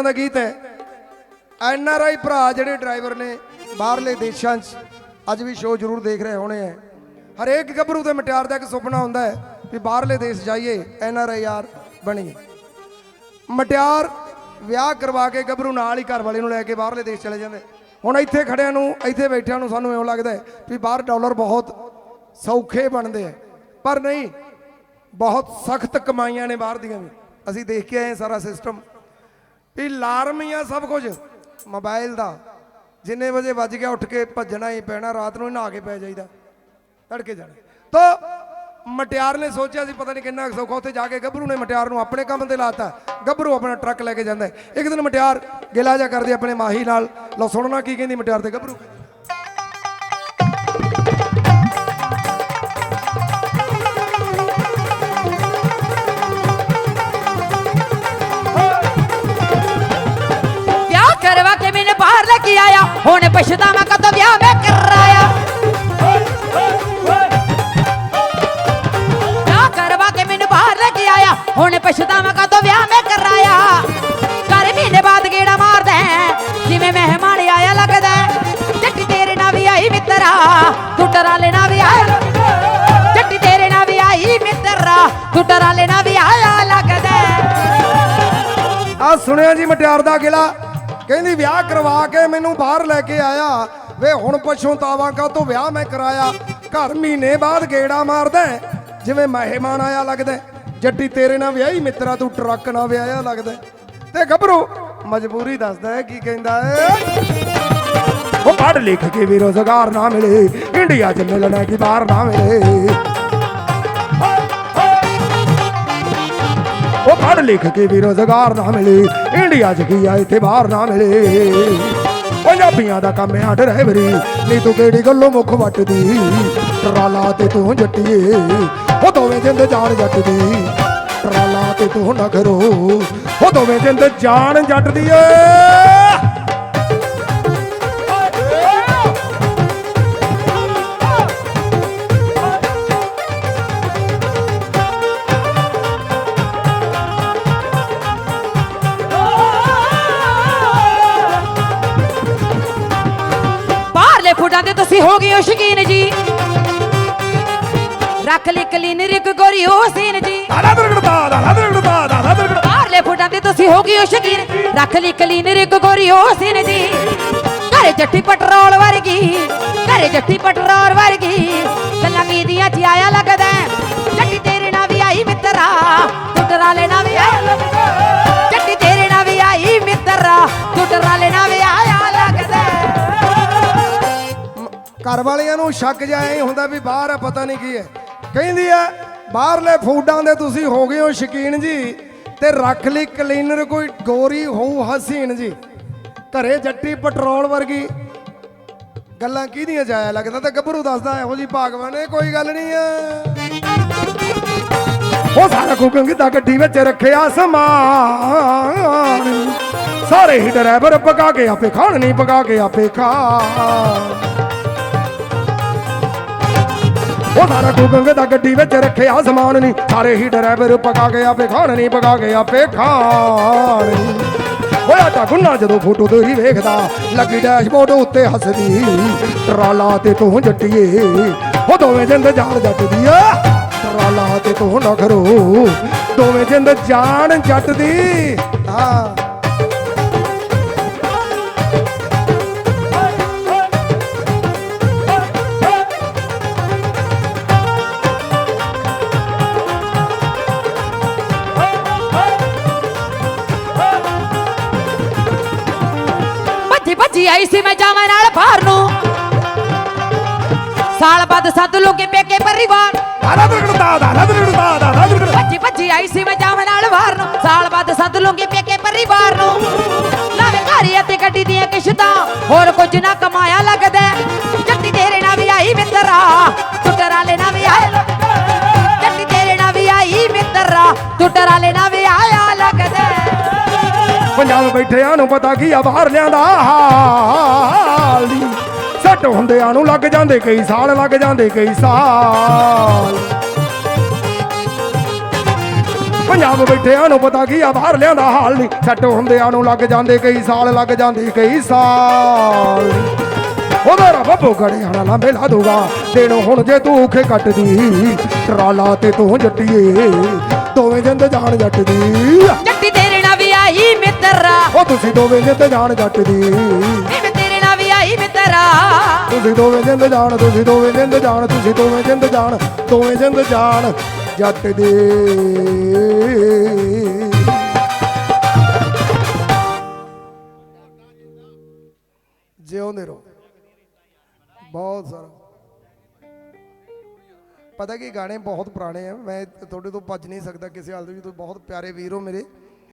ਡਰਾਈਵਰਾਂ ਦਾ ਗੀਤ ਹੈ। ਐਨ ਆਰ ਆਈ ਭਰਾ ਜਿਹੜੇ ਡਰਾਈਵਰ ਨੇ ਬਾਹਰਲੇ ਦੇਸ਼ਾਂ 'ਚ, ਅੱਜ ਵੀ ਸ਼ੋਅ ਜ਼ਰੂਰ ਦੇਖ ਰਹੇ ਹੋਣੇ ਹੈ। ਹਰੇਕ ਗੱਭਰੂ ਤੇ ਮਟਿਆਰ ਦਾ ਇੱਕ ਸੁਪਨਾ ਹੁੰਦਾ ਹੈ ਵੀ ਬਾਹਰਲੇ ਦੇਸ਼ ਜਾਈਏ, ਐਨ ਆਰ ਆਈ ਆਰ ਬਣੀਏ। ਮਟਿਆਰ ਵਿਆਹ ਕਰਵਾ ਕੇ ਗੱਭਰੂ ਨਾਲ ਹੀ ਘਰ ਵਾਲੇ ਨੂੰ ਲੈ ਕੇ ਬਾਹਰਲੇ ਦੇਸ਼ ਚਲੇ ਜਾਂਦੇ। ਹੁਣ ਇੱਥੇ ਖੜਿਆਂ ਨੂੰ, ਇੱਥੇ ਬੈਠਿਆਂ ਨੂੰ ਸਾਨੂੰ ਇਉਂ ਲੱਗਦਾ ਹੈ ਵੀ ਬਾਹਰ ਡਾਲਰ ਬਹੁਤ ਸੌਖੇ ਬਣਦੇ ਆ ਪਰ ਨਹੀਂ, ਬਹੁਤ ਸਖਤ ਕਮਾਈਆਂ ਨੇ ਬਾਹਰ ਦੀਆਂ ਵੀ। ਅਸੀਂ ਦੇਖ ਕੇ ਆਏ ਸਾਰਾ ਸਿਸਟਮ ਵੀ ਲਾਰਮ ਹੀ ਆ ਸਭ ਕੁਝ। ਮੋਬਾਈਲ ਦਾ। ਜਿੰਨੇ ਵਜੇ ਵੱਜ ਗਿਆ ਉੱਠ ਕੇ ਭੱਜਣਾ ਹੀ ਪੈਣਾ, ਰਾਤ ਨੂੰ ਨਹਾ ਕੇ ਪੈ ਜਾਈਦਾ। ਤੜਕੇ ਜਾਣਾ। ਤਾਂ ਮਟਿਆਰ ਨੇ ਸੋਚਿਆ ਸੀ, ਪਤਾ ਨਹੀਂ ਕਿੰਨਾ ਕੁ ਸੌਖਾ, ਉੱਥੇ ਜਾ ਕੇ ਗੱਭਰੂ ਨੇ ਮਟਿਆਰ ਨੂੰ ਆਪਣੇ ਕੰਮ ਤੇ ਲਾਤਾ। ਗੱਭਰੂ ਆਪਣਾ ਟਰੱਕ ਲੈ ਕੇ ਜਾਂਦਾ। ਇੱਕ ਦਿਨ ਮਟਿਆਰ ਗਿਲਾ ਜਾ ਕਰਦੇ ਆਪਣੇ ਮਾਹੀ ਨਾਲ। ਲਓ ਸੁਣਨਾ ਕੀ ਕਹਿੰਦੀ ਮਟਿਆਰ ਤੇ ਗੱਭਰੂ। ਹੁਣ ਪਛਤਾਵਾ ਕਦੋਂ ਵਿਆਹ ਮੈਂ ਕਰਾਇਆ? ਵਿਆਹ ਕਰਵਾ ਕੇ ਮੈਨੂੰ ਬਾਹਰ ਲੈ ਕੇ ਆਇਆ। ਹੁਣ ਪਛਤਾਵਾ ਕਦੋਂ ਵਿਆਹ ਮੈਂ ਕਰਾਇਆ? ਘਰ ਮਹੀਨੇ ਬਾਅਦ ਗੇੜਾ ਮਾਰਦਾ ਜਿਵੇਂ ਮਹਿਮਾਨ ਆਇਆ ਲੱਗਦਾ ਹੈ। ਜੱਟੀ ਤੇਰੇ ਨਾਲ ਵੀ ਆਈ ਮਿੱਤਰਾ ਤੂੰ ਟਰਾਲੇ ਨਾਲ ਵੀ ਆਇਆ ਜੱਟੀ ਤੇਰੇ ਨਾਲ ਵੀ ਆਈ ਮਿੱਤਰਾ ਤੂੰ ਟਰਾਲੇ ਨਾਲ ਵੀ ਆਇਆ ਲੱਗਦਾ ਆ ਸੁਣਿਆ ਜੀ, ਮਟਿਆਰ ਦਾ ਗਿਲਾ ਕਹਿੰਦੀ, ਵਿਆਹ ਕਰਵਾ ਕੇ ਮੈਨੂੰ ਬਾਹਰ ਲੈ ਕੇ ਆਇਆ। ਵੇ, ਹੁਣ ਪਛਤਾਵਾ ਕਾ ਤੋਂ ਵਿਆਹ ਮੈਂ ਕਰਾਇਆ। ਘਰ ਮਹੀਨੇ ਬਾਅਦ ਗੇੜਾ ਮਾਰਦਾ ਜਿਵੇਂ ਮਹਿਮਾਨ ਆਇਆ ਲੱਗਦਾ ਹੈ। ਜੱਟੀ ਤੇਰੇ ਨਾਲ ਵਿਆਹੀ, ਮਿੱਤਰਾ ਤੂੰ ਟਰੱਕ ਨਾਲ ਵਿਆਹਿਆ ਲੱਗਦਾ ਤੇ ਗੱਭਰੂ, ਮਜਬੂਰੀ ਦੱਸਦਾ ਹੈ, ਕੀ ਕਹਿੰਦਾ ਹੈ? ਉਹ ਪੜ੍ਹ ਲਿਖ ਕੇ ਵੀ ਰੋਜ਼ਗਾਰ ਨਾ ਮਿਲੇ। ਇੰਡੀਆ ਚ ਮਿਲਣਾ ਕੀ ਬਾਹਰ ਨਾ ਮਿਲੇ। ਲਿਖ ਕੇ ਵੀ ਰੋਜ਼ਗਾਰ ਨਾ ਮਿਲੇ। ਇੰਡੀਆ 'ਚ ਕੀ ਆ, ਇੱਥੇ ਬਾਹਰ ਨਾ ਮਿਲੇ। ਪੰਜਾਬੀਆਂ ਦਾ ਕੰਮ ਆ ਡਰਾਈਵਰੀ ਨਹੀਂ ਤੂੰ ਕਿਹੜੀ ਗੱਲੋਂ ਮੁੱਖ ਵੱਟਦੀ? ਟਰਾਲਾ ਤੇ ਤੂੰ ਜੱਟੀਏ। ਉਹ ਦੋਵੇਂ ਜਿੰਦ ਜਾਨ ਜੱਟਦੀ। ਟਰਾਲਾ ਤੇ ਤੂੰ ਨਾ ਉਹ ਦੋਵੇਂ ਜਿੰਦ ਜਾਨ ਜੱਟਦੀ ਏ। ਤੁਸੀਂ ਹੋ ਗਏ ਹੋ ਸ਼ਕੀਨ ਜੀ। ਰੱਖ ਲਈ ਕਲੀਨ ਰਿਕ ਗੋਰੀ ਹੋ ਸੀਨ ਜੀ। ਦਾਦਾ ਦਰਗੜਦਾ ਦਾਦਾ ਦਰਗੜਦਾ ਦਾਦਾ ਦਰਗੜਦਾ ਬਾਹਰਲੇ ਫੁੱਟਾਂ ਤੇ ਤੁਸੀਂ ਹੋ ਗਏ ਹੋ ਸ਼ਕੀਨ। ਰੱਖ ਲਈ ਕਲੀਨ ਰਿਕ ਗੋਰੀ ਹੋ ਸੀਨ ਜੀ। ਘਰੇ ਜੱਟੀ ਪਟਰੋਲ ਵਰਗੀ ਘਰੇ ਜੱਟੀ ਪਟਰੋਲ ਵਰਗੀ। ਗੱਲਾਂ ਕੀਦੀਆਂ ਚ ਆਇਆ ਲੱਗਦਾ। ਜੱਟੀ ਤੇਰੇ ਨਾਲ ਵੀ ਆਈ ਮਿੱਤਰਾ। ਘਰ ਵਾਲਿਆਂ ਨੂੰ ਸ਼ੱਕ ਜਾਏ ਹੀ ਹੁੰਦਾ ਵੀ ਬਾਹਰ ਆ, ਪਤਾ ਨਹੀਂ ਕੀ ਹੈ। ਕਹਿੰਦੀ ਆ ਬਾਹਰਲੇ ਫੂਡਾਂ ਦੇ ਤੁਸੀਂ ਹੋ ਗਏ ਹੋ ਸ਼ਕੀਨ ਜੀ ਤੇ ਰੱਖ ਲਈ ਕਲੀਨਰ ਕੋਈ ਗੋਰੀ ਹੋਊ ਹਸੀਨ ਜੀ। ਘਰੇ ਜੱਟੀ ਪੈਟਰੋਲ ਵਰਗੀ ਗੱਲਾਂ ਕਿਹਦੀਆਂ ਜਾਇਆ ਲੱਗਦਾ ਤੇ ਗੱਭਰੂ ਦੱਸਦਾ ਇਹੋ ਜੀ ਭਾਗਵਾਨ ਨੇ ਕੋਈ ਗੱਲ ਨਹੀਂ ਆ ਉਹ ਸਾਰਾ ਕੁਕਿੰਗ ਦਾ ਗੱਡੀ ਵਿੱਚ ਰੱਖਿਆ ਸਮਾਨ। ਸਾਰੇ ਹੀ ਡਰਾਈਵਰ ਪਕਾ ਕੇ ਆਪੇ ਖਾਣ, ਨਹੀਂ ਪਕਾ ਕੇ ਆਪੇ ਖਾ ਉਹ ਸਾਰਾ ਕੁਕਿੰਗ ਦਾ ਗੱਡੀ ਵਿੱਚ ਰੱਖਿਆ, ਸਮਾਨ ਨਹੀਂ। ਸਾਰੇ ਹੀ ਡਰਾਈਵਰ ਪਕਾ ਕੇ ਆਪੇ ਨਹੀਂ, ਪਕਾ ਕੇ ਆਪੇ ਹੋਇਆ ਤਾਂ ਗੁੰਨਾ ਜਦੋਂ ਫੋਟੋ ਤੇਰੀ ਵੇਖਦਾ, ਲੱਗੀ ਡੈਸ਼ਬੋਰਡ ਉੱਤੇ ਹੱਸਦੀ। ਟਰਾਲਾ ਤੇ ਤੂੰ ਜੱਟੀਏ, ਉਹ ਦੋਵੇਂ ਜਿੰਦ ਜਾਨ ਜੱਟ ਦੀ ਆ। ਟਰਾਲਾ ਤੇ ਤੂੰ ਨਾ ਦੋਵੇਂ ਜਿੰਦ ਜਾਨ ਜੱਟ ਦੀ ਹਾਂ। ਭੱਜੀ ਆਈ ਸੀ ਮੈਂ ਜਾਵਾਂ ਨਾਲ ਬਾਹਰ ਨੂੰ। ਸਾਲ ਬਾਅਦ ਸੱਦ ਲੋਕੇ ਪੇਕੇ ਪਰਿਵਾਰ। ਦਾਦਾ ਦਰਗੜਦਾ ਦਾਦਾ ਦਰਗੜਦਾ ਦਾਦਾ ਦਰਗੜਦਾ ਭੱਜੀ ਭੱਜੀ ਆਈ ਸੀ ਮੈਂ ਜਾਵਾਂ ਨਾਲ ਬਾਹਰ ਨੂੰ। ਸਾਲ ਬਾਅਦ ਸੱਦ ਲੋਕੇ ਪੇਕੇ ਪਰਿਵਾਰ ਨੂੰ। ਨਵੇਂ ਘਰ ਅਤੇ ਗੱਡੀ ਦੀਆਂ ਕਿਸ਼ਤਾਂ, ਹੋਰ ਕੁਝ ਨਾ ਕਮਾਇਆ ਲੱਗਦਾ। ਹੈ। ਜੱਟੀ ਤੇਰੇ ਨਾਲ ਵੀ ਆਈ ਮਿੱਤਰਾ, ਤੂੰ ਟਰਾਲੇ ਨਾਲ ਵੀ ਆਇਆ ਜੱਟੀ ਤੇਰੇ ਨਾਲ ਵੀ ਆਈ ਮਿੱਤਰਾ, ਤੂੰ ਟਰਾਲੇ ਪੰਜਾਬ ਬੈਠਿਆਂ ਨੂੰ ਪਤਾ ਕੀ ਆ, ਬਾਹਰ ਲਿਆਂਦਾ ਹਾਲ ਨੀ ਸੱਟ ਹੁੰਦਿਆਂ ਨੂੰ ਲੱਗ ਜਾਂਦੇ ਕਈ ਸਾਲ, ਲੱਗ ਜਾਂਦੇ ਕਈ ਸਾਲ। ਪੰਜਾਬ ਬੈਠਿਆਂ ਨੂੰ ਪਤਾ ਕੀ ਆ, ਬਾਹਰ ਲਿਆਂਦਾ ਹਾਲ ਨਹੀਂ ਸੱਟ ਹੁੰਦਿਆਂ ਨੂੰ ਲੱਗ ਜਾਂਦੇ ਕਈ ਸਾਲ, ਲੱਗ ਜਾਂਦੇ ਕਈ ਸਾਲ। ਉਹ ਮੇਰਾ ਬੱਬੂ ਗੜਿਆਂ ਨਾਲ ਲਾਂਬੇ ਲਾ ਦੂਗਾ। ਦੇਣ ਹੁਣ ਜੇ ਤੂੰ ਖੇ ਕੱਟਦੀ, ਟਰਾਲਾ ਤੇ ਤੂੰ ਜੱਟੀਏ, ਦੋਵੇਂ ਜਿੰਦ ਜਾਣ ਜੱਟ ਦੀ ਮਿੱਤਰਾ ਉਹ ਤੁਸੀਂ ਦੋਵੇਂ ਜਿੰਦ ਜਾਣ ਜੱਟ ਦੀ। ਨੀ ਮੈਂ ਤੇਰੇ ਨਾਲ ਵੀ ਆਈ ਮਿੱਤਰਾ ਤੁਸੀਂ ਦੋਵੇਂ ਜਿੰਦ ਜਾਣ ਤੁਸੀਂ ਦੋਵੇਂ ਜਿੰਦ ਜਾਣ ਤੁਸੀਂ ਦੋਵੇਂ ਜਿੰਦ ਜਾਣ ਦੋਵੇਂ ਜਿੰਦ ਜਾਣ ਜੱਟ ਦੇ। ਜਿਉਂਦੇ ਰਹੋ। ਬਹੁਤ ਸਾਰਾ। ਪਤਾ ਕੀ ਗਾਣੇ ਬਹੁਤ ਪੁਰਾਣੇ ਆ ਮੈਂ ਤੁਹਾਡੇ ਤੋਂ ਭੱਜ ਨਹੀਂ ਸਕਦਾ ਕਿਸੇ ਹਾਲ ਦੇ ਵੀ ਤੁਸੀਂ ਬਹੁਤ ਪਿਆਰੇ ਵੀਰ ਹੋ ਮੇਰੇ।